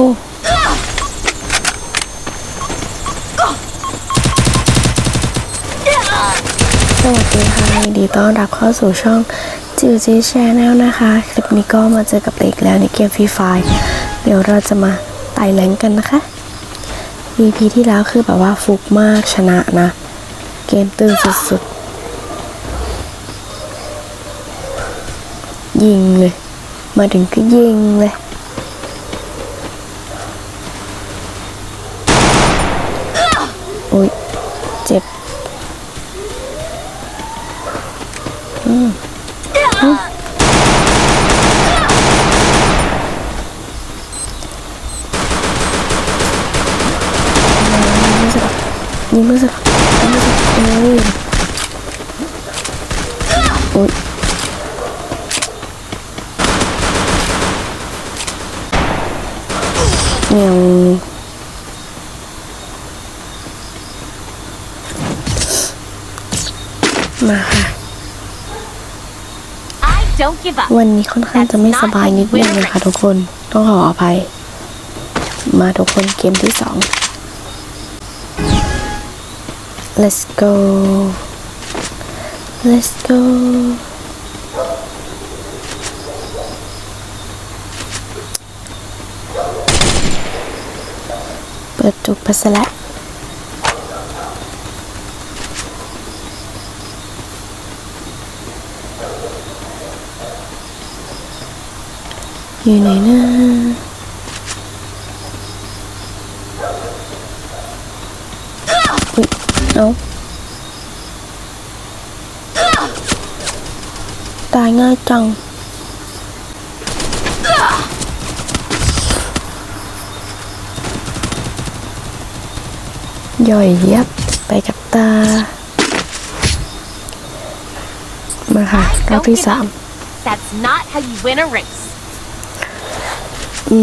โอ้สวัสดีค่ะยินดีต้อนรับเข้าสู่ช่องจิวจีแชนแนลนะคะ คลิปนี้ก็มาเจอกับเด็กแล้วในเกมฟรีไฟเดี๋ยวเราจะมาไต่แรงกันนะคะ EP ที่แล้วคือแบบว่าฟุกมากชนะนะ เกมตื่นสุดๆ ยิงเลย มาถึงก็ยิงเลย โอ้ยเจ็บ ยิงมือสักยิงมือสักเอ้ยโอ้ยเหนียวมาค่ะ I don't give up. วันนี้ค่อนข้างจะไม่สบายนิดนึงนะคะทุกคน ต้องขออภัย มาทุกคนเกมที่สอง let's go let's go เปิดจุกไปซะแล้วอยู่ไหนนะอุ๊ย เอาตายง่ายจัง ย่อยยับไปกับตา มาค่ะรอบที่สาม That's not how you win a race. อื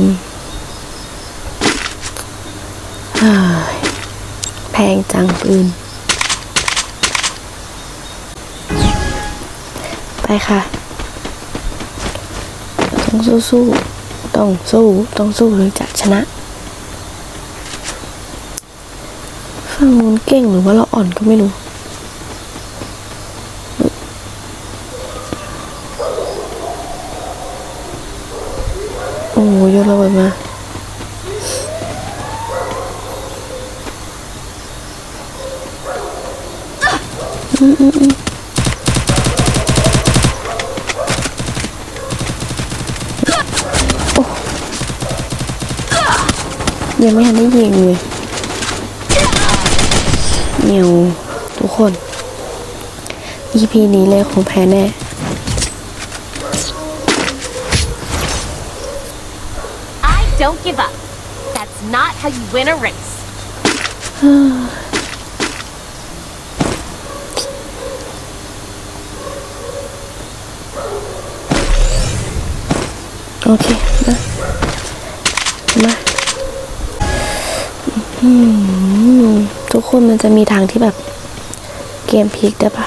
มเฮ้ยแพงจังปืน ไปค่ะ ต้องสู้สู้ต้องสู้ ต้องสู้ถึงจะชนะฝั่งนู้นเก่งหรือว่าเราอ่อนก็ไม่รู้โอ้โยนระเบิดมา อืมอืมอืมโอ้ ยังไม่ทันได้ยิงเลยเหนียวทุกคน EP นี้เลยคงแพ้แน่ I don't give up. That's not how you win a race. โอเค มา มาอื้อหือทุกคนมันจะมีทางที่แบบ เกมพลิกได้ปะ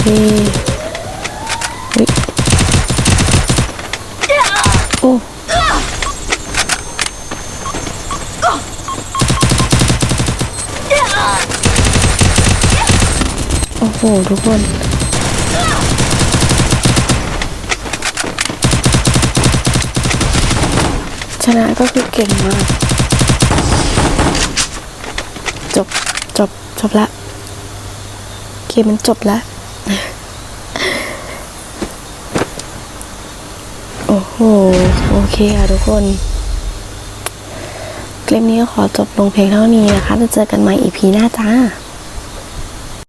เฮ้ยโอ้ โอ้โห ทุกคนชนะก็คือเก่งมาก จบ จบ จบละเกมมันจบละโอ้โห โอเคค่ะทุกคน คลิปนี้ขอจบลงเพียงเท่านี้นะคะ จะเจอกันใหม่อีพีหน้าจ้า